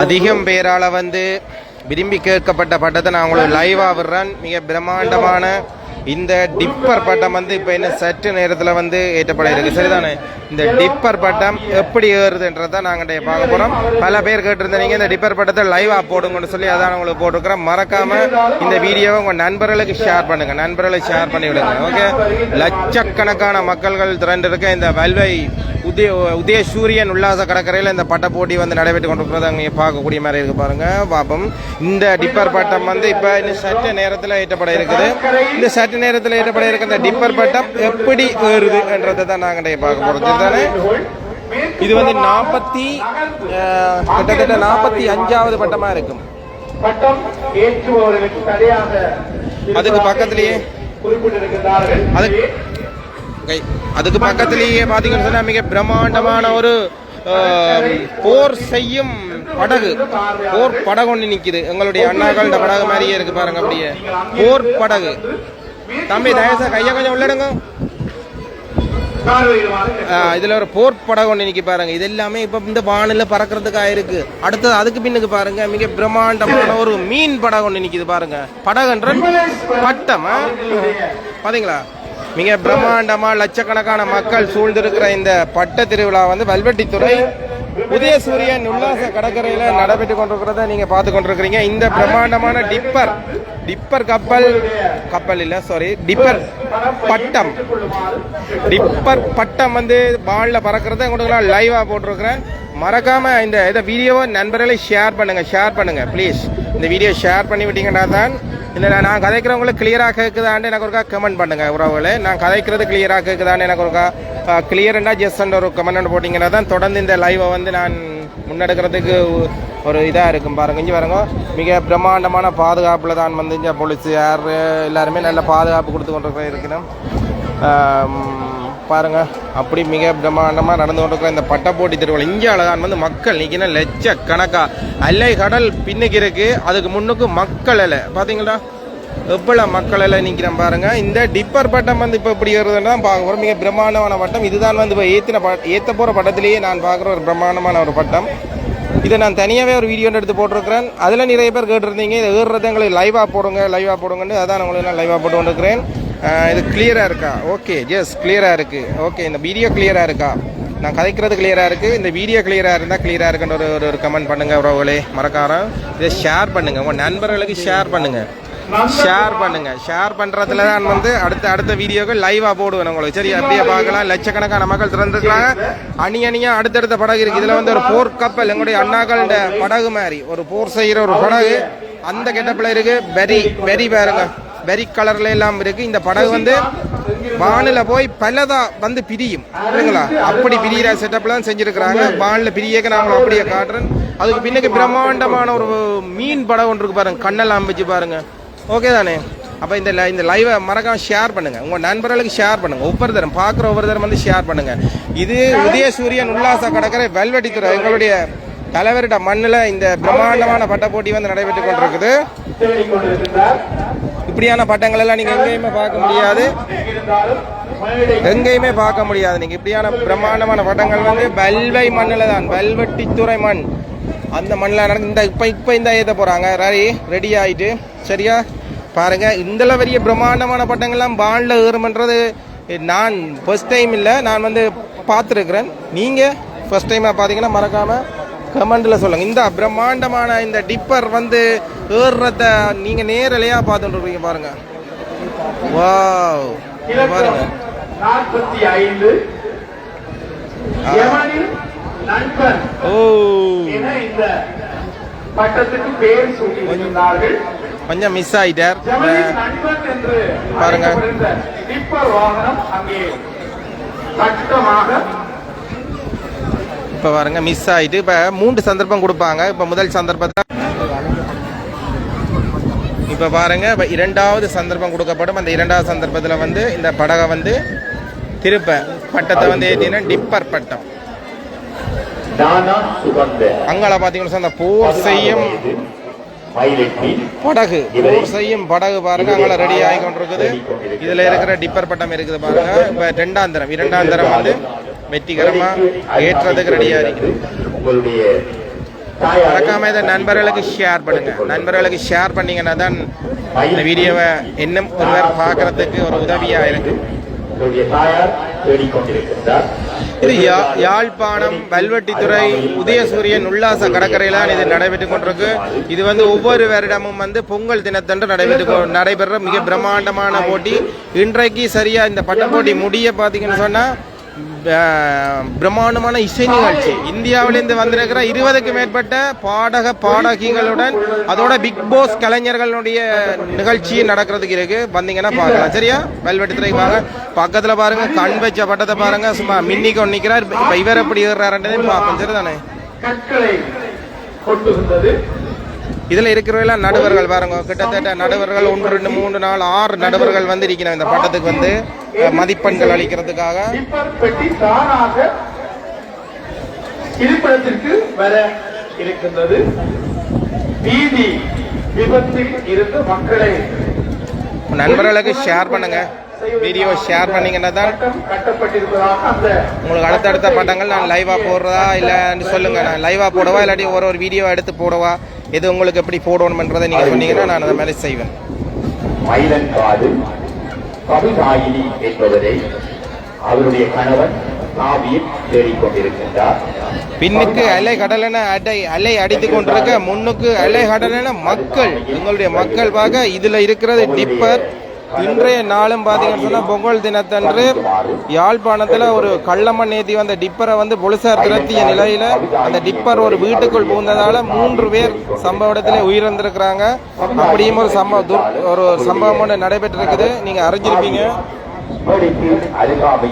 அதிகம் பேரால வந்து விரும்பி கேட்கப்பட்ட பட்டத்தை நான் உங்களுக்கு லைவா விடுறேன். மிக பிரம்மாண்டமான இந்த டிப்பர் பட்டம் வந்து இப்போ என்ன சற்று நேரத்தில் வந்து ஏற்றப்பட இருக்கு. சரிதானே? இந்த டிப்பர் பட்டம் எப்படி ஏறுதுன்றதை நாங்கள் பார்க்க போகிறோம் பல பேர் கேட்டிருந்தீங்க இந்த டிப்பர் பட்டத்தை லைவாக போடுங்கன்னு சொல்லி அதான் உங்களுக்கு போட்டிருக்கிறோம். மறக்காம இந்த வீடியோவை உங்கள் நண்பர்களுக்கு ஷேர் பண்ணுங்க. நண்பர்களுக்கு ஷேர் பண்ணி விடுங்க. ஓகே லட்சக்கணக்கான மக்கள்கள் திரண்டு இருக்க இந்த வல்வை உதய உதய சூரியன் உல்லாச கடற்கரையில் இந்த பட்ட போட்டி வந்து நடைபெற்று கொண்டிருக்கிறத அங்கே பார்க்கக்கூடிய மாதிரி இருக்கு பாருங்க. பாப்போம். இந்த டிப்பர் பட்டம் வந்து இப்போ இன்னும் சற்று நேரத்தில் ஏற்றப்பட இருக்குது. இந்த சற்று நேரத்தில் ஏற்றப்பட இருக்க இந்த டிப்பர் பட்டம் எப்படி ஏறுது என்றதை தான் நாங்கள் பார்க்க போகிறோம் தானே இது வந்து நாற்பத்தி கிட்டத்தட்ட நாற்பத்தி அஞ்சாவது பட்டமாக இருக்கும். அதுக்கு பக்கத்திலேயே அது. அதுக்கு பக்கத்திலேயே பார்த்தீங்கன்னு மிக பிரம்மாண்டமான ஒரு போர் செய்யும் படகு. போர் படகு ஒன்று நிக்குது. எங்களுடைய அண்ணாக்களோட படகு மாதிரியே இருக்கு பாருங்க அப்படியே. போர் படகு. தம்பி தயவுசா கையை கொஞ்சம் உள்ளடுங்க. இதுல ஒரு போர் படகு ஒன்று நிக்கி பாருங்க. இது எல்லாமே இப்ப இந்த வானில பறக்கிறதுக்கு ஆயிருக்கு. அடுத்தது அதுக்கு பின்னுக்கு பாருங்க. மிக பிரம்மாண்டமான ஒரு மீன் படகு ஒன்று நிக்குது பாருங்க. படகுன்ற பட்டம் ஆ? பாத்தீங்களா? மிக பிரம்மாண்டமா லட்சக்கணக்கான மக்கள் சூழ்ந்திருக்கிற இந்த பட்ட திருவிழா வந்து வல்வெட்டித்துறை உதயசூரியன் உல்லாச கடற்கரையில நடைபெற்று கொண்டிருக்கிறத நீங்க பார்த்து கொண்டிருக்கிறீங்க. இந்த பிரம்மாண்டமான டிப்பர் டிப்பர் கப்பல் கப்பல் இல்ல சாரி டிப்பர் பட்டம். டிப்பர் பட்டம் வந்து பால்ல பறக்கிறத உங்களுக்கு நான் லைவா போட்டிருக்கிறேன். மறக்காம இந்த இதை வீடியோவை நண்பர்களை ஷேர் பண்ணுங்க ஷேர் பண்ணுங்க ப்ளீஸ் இந்த வீடியோ ஷேர் பண்ணி விட்டீங்கன்னா தான் இல்லை நான் கதைக்கிறவங்களுக்கு கிளியராக கேட்குதான்னு எனக்கு ஒருக்கா கமெண்ட் பண்ணுங்க உறவுகளை. நான் கதைக்கிறது கிளியராக கேட்குதான்னு எனக்கு ஒருக்கா கிளியர்னா ஜஸ்ட் ஒரு கமெண்ட் போட்டிங்கன்னா தான் தொடர்ந்து இந்த லைவை வந்து நான் முன்னெடுக்கிறதுக்கு ஒரு இதாக இருக்கும் பாருங்க. இங்கே பாருங்க. மிக பிரம்மாண்டமான பாதுகாப்பில் தான் வந்து இங்கே போலீஸ் யார் எல்லாருமே நல்ல பாதுகாப்பு கொடுத்து கொண்டு இருக்கணும். ஆம், பாருங்க. அப்படி மிக பிரம்மாண்டமாக நடந்து கொண்டிருக்கிற இந்த பட்டப்போட்டி திருவிழா. இந்தியாவில் தான் வந்து மக்கள் நிற்கின கணக்காக அல்லை கடல் பின்னுக்கு இருக்கு. அதுக்கு முன்னுக்கு மக்கள் இல்லை பார்த்தீங்களா எவ்வளோ மக்கள் எல்லாம் நிற்கிறேன் பாருங்க. இந்த டிப்பர் பட்டம் வந்து இப்போ இப்படி இருக்கிறது தான் பார்க்க போகிறோம் மிக பிரம்மாண்டமான பட்டம். இதுதான் வந்து இப்போ ஏற்றின ப ஏற்ற போகிற பட்டத்திலேயே நான் பார்க்குற ஒரு பிரம்மாண்டமான ஒரு பட்டம். இதை நான் தனியாகவே ஒரு வீடியோ எடுத்து போட்டிருக்கிறேன். அதில் நிறைய பேர் கேட்டிருந்தீங்க இதை ஏறுறது எங்களுக்கு லைவாக போடுங்க லைவாக போடுங்கன்னு. அதான் உங்களுக்கு நான் லைவாக போட்டு கொண்டிருக்கிறேன். இது கிளியராக இருக்கா? ஓகே எஸ் கிளியராக இருக்குது ஓகே இந்த வீடியோ கிளியராக இருக்கா? நான் கதைக்கிறது கிளியராக இருக்குது இந்த வீடியோ கிளியராக இருந்தால் கிளியராக இருக்குன்ற ஒரு ஒரு- கமெண்ட் பண்ணுங்கள் உறவுகளே. மறக்காரம் இதை ஷேர் பண்ணுங்கள் உங்கள் நண்பர்களுக்கு ஷேர் பண்ணுங்கள் ஷேர் பண்ணுங்க. ஷேர் பண்றதுல தான் வந்து அடுத்த அடுத்த வீடியோக்கள் லைவா போடுவேன் உங்களுக்கு சரி அப்படியே பார்க்கலாம். லட்சக்கணக்கான மக்கள் திறந்துருக்காங்க அணி அணியா அடுத்தடுத்த படகு இருக்கு. இதுல வந்து ஒரு போர் கப்பல். எங்களுடைய அண்ணாக்களோட படகு மாதிரி. ஒரு போர் செய்யற ஒரு படகு. அந்த கெட்டப்பில் இருக்கு. பெரி பெரி பாருங்க. பெரி கலர்ல எல்லாம் இருக்கு. இந்த படகு வந்து வானில போய் பலதா வந்து பிரியும். புரியுங்களா அப்படி பிரியிற செட்டப்ல தான் செஞ்சிருக்கிறாங்க. வானில பிரியக்க நான் அப்படியே காட்டுறேன். அதுக்கு பின்னுக்கு பிரம்மாண்டமான ஒரு மீன் படம் ஒன்று இருக்கு பாருங்க. கண்ணெல்லாம் வச்சு பாருங்க. ஓகே தானே? அப்போ இந்த இந்த லைவை மறக்காம ஷேர் பண்ணுங்கள் உங்கள் நண்பர்களுக்கு ஷேர் பண்ணுங்க. ஒவ்வொரு தரம் பார்க்குற ஒவ்வொரு தரம் வந்து ஷேர் பண்ணுங்கள் இது உதயசூரியன் உல்லாச கடற்கரை வெல்வெட்டித்துறை எங்களுடைய தலைவரிட மண்ணில் இந்த பிரம்மாண்டமான பட்ட போட்டி வந்து நடைபெற்று கொண்டிருக்குது. இப்படியான பட்டங்கள் எல்லாம் நீங்கள் எங்கேயுமே பார்க்க முடியாது. எங்கேயுமே பார்க்க முடியாது. நீங்கள் இப்படியான பிரம்மாண்டமான பட்டங்கள் வந்து வல்வை மண்ணில் தான் வல்வெட்டித்துறை மண். அந்த மண்ணில் நடந்து இந்த இப்போ இப்போ இந்த ஏற்ற போகிறாங்க ரெடி ரெடி ஆகிட்டு சரியா? பாருங்க இந்த பெரிய பிரம்மாண்டமான பட்டங்கள்லாம் பாண்டில் ஏறுமன்றது நான் ஃபர்ஸ்ட் டைம் இல்லை நான் வந்து பார்த்துருக்குறேன். நீங்கள் ஃபர்ஸ்ட் டைமாக பார்த்தீங்கன்னா மறக்காமல் கமெண்டில் சொல்லுங்கள் இந்த பிரம்மாண்டமான இந்த டிப்பர் வந்து ஏறுறத நீங்கள் நேரலையாக பார்த்துட்டு இருக்கீங்க பாருங்க. வாவ் இங்க பாருங்க. நாற்பத்தி ஐந்து. ஓ. இந்த பட்டத்துக்கு பேர் சூட்டியிருந்தார்கள். கொஞ்சம் மிஸ் ஆயிட்டார். பாருங்க. இப்போ பாருங்க மிஸ் ஆயிட்டு. இப்போ மூன்று சந்தர்ப்பம் கொடுப்பாங்க. இப்போ முதல் சந்தர்ப்பத்தை இப்போ பாருங்க இப்போ இரண்டாவது சந்தர்ப்பம் கொடுக்கப்படும். அந்த இரண்டாவது சந்தர்ப்பத்தில் வந்து இந்த படகை வந்து திருப்ப பட்டத்தை வந்து ஏற்றினா டிப்பர் பட்டம். அங்கால பார்த்தீங்கன்னா சொன்னா போர் செய்யும் படகு. போர் செய்யும் படகு பாருங்க. அங்கே ரெடி ஆகி கொண்டிருக்குது இதுல இருக்கிற டிப்பர் பட்டம் இருக்குது பாருங்க. இப்ப ரெண்டாம் தரம் இரண்டாம் தரம் வந்து வெற்றிகரமா ஏற்றதுக்கு ரெடியா இருக்குது. மறக்காம இதை நண்பர்களுக்கு ஷேர் பண்ணுங்க. நண்பர்களுக்கு ஷேர் பண்ணீங்கன்னா தான் இந்த வீடியோவை இன்னும் ஒருவர் பார்க்கறதுக்கு ஒரு உதவியா இருக்கும். இது யா- யாழ்ப்பாணம் வல்வெட்டித்துறை உதயசூரியன் உல்லாச கடற்கரையில இது நடைபெற்றுக் கொண்டிருக்கு. இது வந்து ஒவ்வொரு வருடமும் வந்து பொங்கல் தினத்தன்று நடைபெற்று கொ- நடைபெற மிக பிரம்மாண்டமான போட்டி. இன்றைக்கு சரியா இந்த பட்டம் போட்டி முடிய பாத்தீங்கன்னு சொன்னா பிரம்மாண்டமான இசை நிகழ்ச்சி. இந்தியாவிலிருந்து வந்திருக்கிற இருபதுக்கு மேற்பட்ட பாடக பாடகிகளுடன் அதோட பிக் பாஸ் கலைஞர்களுடைய நிகழ்ச்சி நடக்கிறதுக்கு இருக்கு. வந்தீங்கன்னா பார்க்கலாம். சரியா? வெல்வெட்டுத்துறைக்கு வாங்க பக்கத்தில் பாருங்க. கண் வச்ச பட்டத்தை பாருங்க. சும்மா மின்னி நிற்கிறார் நிக்கிறார். இவர் எப்படி ஏறாருன்றதே பார்ப்போம். சரிதானே? கற்களை இதுல இருக்கிறவெல்லாம் நடுவர்கள் பாருங்க. கிட்டத்தட்ட நடுவர்கள் ஒன்று ரெண்டு மூணு நாலு ஆறு நடுவர்கள் வந்து இருக்கிறாங்க இந்த பட்டத்துக்கு வந்து மதிப்பெண்கள் அளிக்கிறதுக்காக. இருப்பிடத்திற்கு வர இருக்கின்றது. வீதி விபத்தில் இருந்து மக்களை நண்பர்களுக்கு ஷேர் பண்ணுங்க. வீடியோ ஷேர் பண்ணீங்கன்னா தான் உங்களுக்கு அடுத்தடுத்த படங்கள் நான் லைவா போடுறதா இல்லைன்னு சொல்லுங்க. நான் லைவா போடவா இல்லாட்டி ஒரு ஒரு வீடியோ எடுத்து போடவா? எது உங்களுக்கு எப்படி போடணும்ன்றதை நீங்க சொன்னீங்கன்னா நான் அதை மாதிரி செய்வேன். மயிலன்காடு கவிதாயினி என்பவரை அவருடைய கணவன் பின்னுக்கு அலை கடலென அடை அலை அடித்து கொண்டிருக்க முன்னுக்கு அலை கடலென மக்கள் எங்களுடைய மக்கள் பார்க்க இதுல இருக்கிறது டிப்பர். இன்றைய நாளும் பார்த்தீங்கன்னு சொன்னால் பொங்கல் தினத்தன்று யாழ்ப்பாணத்தில் ஒரு கள்ளம்மன் ஏற்றி வந்த டிப்பரை வந்து பொலிசார் திரத்திய நிலையில் அந்த டிப்பர் ஒரு வீட்டுக்குள் புகுந்ததால் மூன்று பேர் சம்பவ இடத்துல உயிரிழந்திருக்கிறாங்க. அப்படியும் ஒரு சம்பவம் ஒரு சம்பவம் ஒன்று நடைபெற்றிருக்குது. நீங்கள் அறிஞ்சிருப்பீங்க.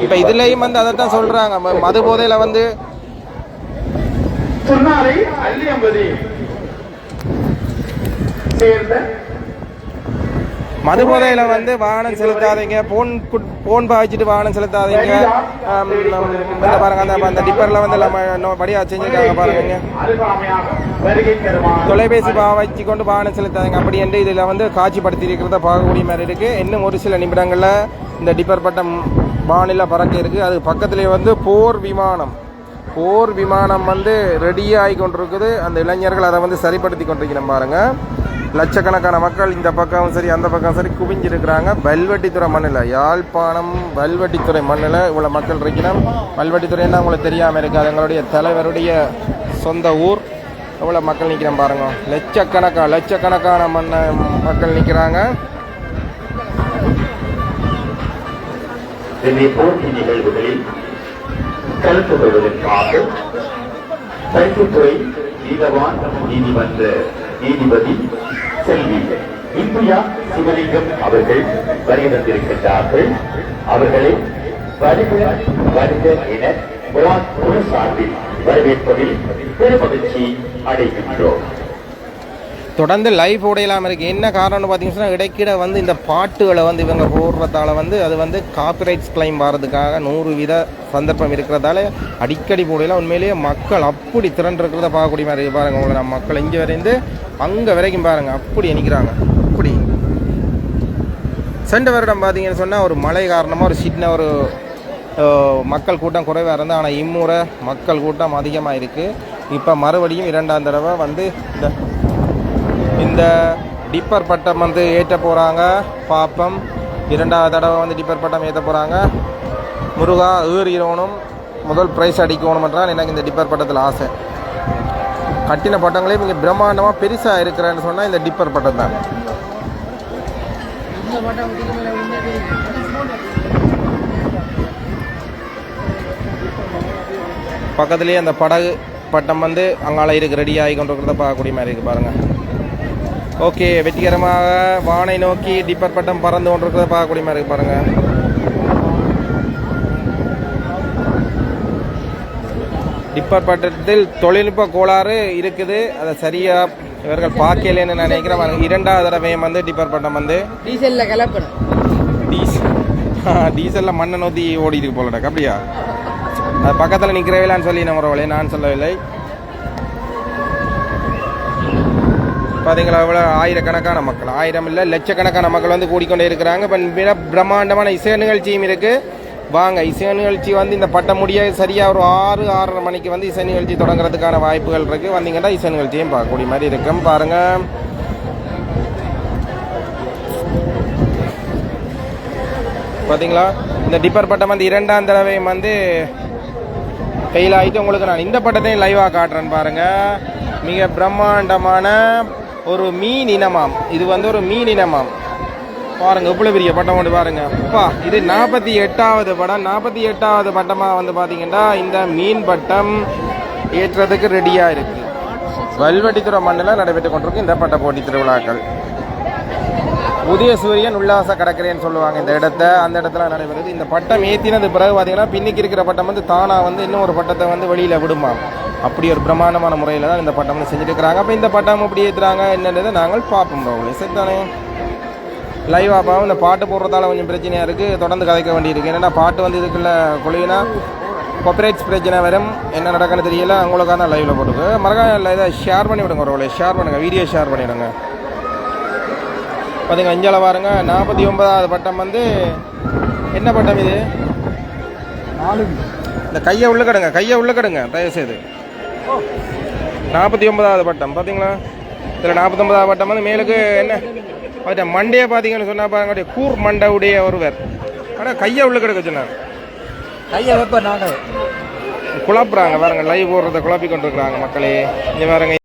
இப்போ இதுலேயும் வந்து அதைத்தான் தான் சொல்கிறாங்க மது போதையில் வந்து சேர்ந்த மதுபோதையில் வந்து வாகனம் செலுத்தாதீங்க. போன் குட்- போன் பாய்ச்சிட்டு வாகனம் செலுத்தாதீங்க. இந்த பாருங்க அந்த அந்த டிப்பரில் வந்து நம்ம இன்னும் படியா செஞ்சிருக்காங்க பாருங்க தொலைபேசி பாய்ச்சி கொண்டு வாகனம் செலுத்தாதீங்க. அப்படி என்று இதில் வந்து காட்சிப்படுத்தி இருக்கிறத பார்க்கக்கூடிய மாதிரி இருக்குது இன்னும் ஒரு சில நிமிடங்களில் இந்த டிப்பர் பட்டம் வானில பறக்க இருக்கு. அது பக்கத்திலே வந்து போர் விமானம். போர் விமானம் வந்து ரெடி ஆகி கொண்டிருக்குது. அந்த இளைஞர்கள் அதை வந்து சரிப்படுத்தி கொண்டிருக்கிறோம் பாருங்கள் லட்சக்கணக்கான மக்கள் இந்த பக்கம் சரி அந்த பக்கம் சரி குவிஞ்சிருக்கிறாங்க. வல்வெட்டித்துறை மண்ணில் யாழ்ப்பாணம் வல்வெட்டித்துறை மண்ணில் இவ்வளோ மக்கள் இருக்கிறோம் வல்வெட்டித்துறைன்னா உங்களுக்கு தெரியாமல் இருக்காது எங்களுடைய தலைவருடைய சொந்த ஊர். எவ்வளோ மக்கள் நிற்கிறேன் பாருங்க. லட்சக்கணக்கான லட்சக்கணக்கான மண்ண மக்கள் நிற்கிறாங்க போட்டி நிகழ்வுகளில் கலந்து கொள்வதற்காக பரிசுத்துறை நீதவான் நீதிமன்ற நீதிபதி செல்வி. இந்தியா சிவலிங்கம் அவர்கள் வருகை தந்திருக்கின்றார்கள் அவர்களை வருக வருக என சார்பில் வரவேற்பதில் பெருமகிழ்ச்சி அடைகின்றோம். தொடர்ந்து லைஃப் உடையலாமல் இருக்குது என்ன காரணம்னு பார்த்தீங்கன்னா இடைக்கிட வந்து இந்த பாட்டுகளை வந்து இவங்க போடுறதால வந்து அது வந்து காப்பிரைட்ஸ் கிளைம் வர்றதுக்காக நூறு வித சந்தர்ப்பம் இருக்கிறதால அடிக்கடி போடையில உண்மையிலேயே மக்கள் அப்படி திரண்டிருக்கிறத பார்க்கக்கூடிய மாதிரி பாருங்கள் உங்களை நம்ம மக்கள் இங்கே வரைந்து அங்கே வரைக்கும் பாருங்கள் அப்படி நிற்கிறாங்க அப்படி. சென்ற வருடம் பார்த்தீங்கன்னு சொன்னால் ஒரு மழை காரணமாக ஒரு சின்ன ஒரு மக்கள் கூட்டம் குறைவாக இருந்தது. ஆனால் இம்முறை மக்கள் கூட்டம் அதிகமாக இருக்குது இப்போ மறுபடியும் இரண்டாம் தடவை வந்து இந்த இந்த டிப்பர் பட்டம் வந்து ஏற்ற போகிறாங்க பாப்பம் இரண்டாவது தடவை வந்து டிப்பர் பட்டம் ஏற்ற போகிறாங்க முருகா ஏறிடணும் முதல் ப்ரைஸ் அடிக்கணும் என்றால் எனக்கு இந்த டிப்பர் பட்டத்தில் ஆசை. கட்டின பட்டங்களே இங்கே பிரம்மாண்டமாக பெருசாக இருக்கிறேன்னு சொன்னால் இந்த டிப்பர் பட்டம் தான். பக்கத்துலேயே அந்த படகு பட்டம் வந்து அங்கால இருக்கு ரெடி ஆகி கொண்டிருக்கிறத பார்க்கக்கூடிய மாதிரி இருக்குது பாருங்கள் ஓகே வெற்றிகரமாக வானை நோக்கி டிப்பர் பட்டம் பறந்து கொண்டிருக்கிறத பார்க்கக்கூடிய மாதிரி இருக்கு பாருங்க. டிப்பர் பட்டத்தில் தொழில்நுட்ப கோளாறு இருக்குது. அதை சரியா இவர்கள் பார்க்கலன்னு நான் நினைக்கிறேன். இரண்டாவது தடவையும் வந்து டிப்பர் பட்டம் வந்து டீசல்ல கலப்பணும் டீசல். டீசல்ல மண்ணை நோத்தி ஓடி இருக்கு போலடா அப்படியா? அது பக்கத்தில் நிற்கிறவில்லான்னு சொல்லி நம்ம நான் சொல்லவில்லை. பார்த்தீங்களா எவ்வளோ ஆயிரக்கணக்கான மக்கள். ஆயிரம் இல்லை லட்சக்கணக்கான மக்கள் வந்து கூடிக்கொண்டே இருக்கிறாங்க. இப்போ மிக பிரம்மாண்டமான இசை நிகழ்ச்சியும் இருக்குது வாங்க இசை நிகழ்ச்சி வந்து இந்த பட்ட முடிய சரியாக ஒரு ஆறு ஆறரை மணிக்கு வந்து இசை நிகழ்ச்சி தொடங்குறதுக்கான வாய்ப்புகள் இருக்குது வந்தீங்கன்னா இசை நிகழ்ச்சியும் பார்க்கக்கூடிய மாதிரி இருக்கும். பாருங்கள் பார்த்தீங்களா இந்த டிப்பர் பட்டம் வந்து இரண்டாம் தடவை வந்து ஃபெயில் ஆகிட்டு உங்களுக்கு நான் இந்த பட்டத்தையும் லைவாக காட்டுறேன் பாருங்கள் மிக பிரம்மாண்டமான ஒரு மீன் இனமாம். இது வந்து ஒரு மீன் இனமாம். பாருங்க எவ்வளோ பெரிய பட்டம் ஒன்று பாருங்க. அப்பா இது நாற்பத்தி எட்டாவது படம். நாற்பத்தி எட்டாவது பட்டமாக வந்து பார்த்தீங்கன்னா இந்த மீன் பட்டம் ஏற்றுறதுக்கு ரெடியாக இருக்கு. வல்வெட்டித்துறை மண்ணில் நடைபெற்று கொண்டிருக்கு இந்த பட்ட போட்டி திருவிழாக்கள். உதய சூரியன் உல்லாச கடற்கரைன்னு சொல்லுவாங்க இந்த இடத்த. அந்த இடத்துல நடைபெறுது. இந்த பட்டம் ஏற்றினது பிறகு பார்த்தீங்கன்னா பின்னிக்கு இருக்கிற பட்டம் வந்து தானாக வந்து இன்னும் ஒரு பட்டத்தை வந்து வெளியில் விடுமா அப்படி ஒரு பிரமாண்டமான முறையில் தான் இந்த பட்டம் வந்து செஞ்சுட்டு இருக்கிறாங்க அப்போ இந்த பட்டம் எப்படி ஏற்றுறாங்க என்னன்றதை நாங்கள் பார்ப்போம் ப்ரோங்களே சரி தானே? லைவாக பார்ப்போம் இந்த பாட்டு போடுறதால கொஞ்சம் பிரச்சனையாக இருக்குது தொடர்ந்து கதைக்க வேண்டியிருக்கு. என்னென்னா பாட்டு வந்து இதுக்குள்ள கொள்ளினா கொப்பரேட்ஸ் பிரச்சனை வரும். என்ன நடக்குன்னு தெரியல. உங்களுக்காக தான் லைவில் போட்டுருக்கு. மறக்காம இல்லை இதை ஷேர் பண்ணி விடுங்க ப்ரோங்களே ஷேர் பண்ணுங்கள் வீடியோ ஷேர் பண்ணிவிடுங்க பார்த்தீங்க அஞ்சால பாருங்க. நாற்பத்தி ஒன்பதாவது பட்டம் வந்து என்ன பட்டம் இது? இந்த கையை உள்ள கடுங்க. கையை உள்ள கடுங்க. தயவு செய்து நாற்பத்தி ஒன்பதாவது பட்டம் பார்த்தீங்களா இதில் நாற்பத்தொன்பதாவது பட்டம் வந்து மேலுக்கு என்ன? அவர்கிட்ட மண்டையை பார்த்தீங்கன்னு சொன்னா பாருங்க கூர் மண்டை உடைய ஒருவர். ஆனால் கையை உள்ள கிடக்க சொன்னார். கையை வைப்ப நாங்கள் குழப்புறாங்க பாருங்க லைவ் போடுறத குழப்பி கொண்டு இருக்கிறாங்க மக்களே. இங்கே பாருங்க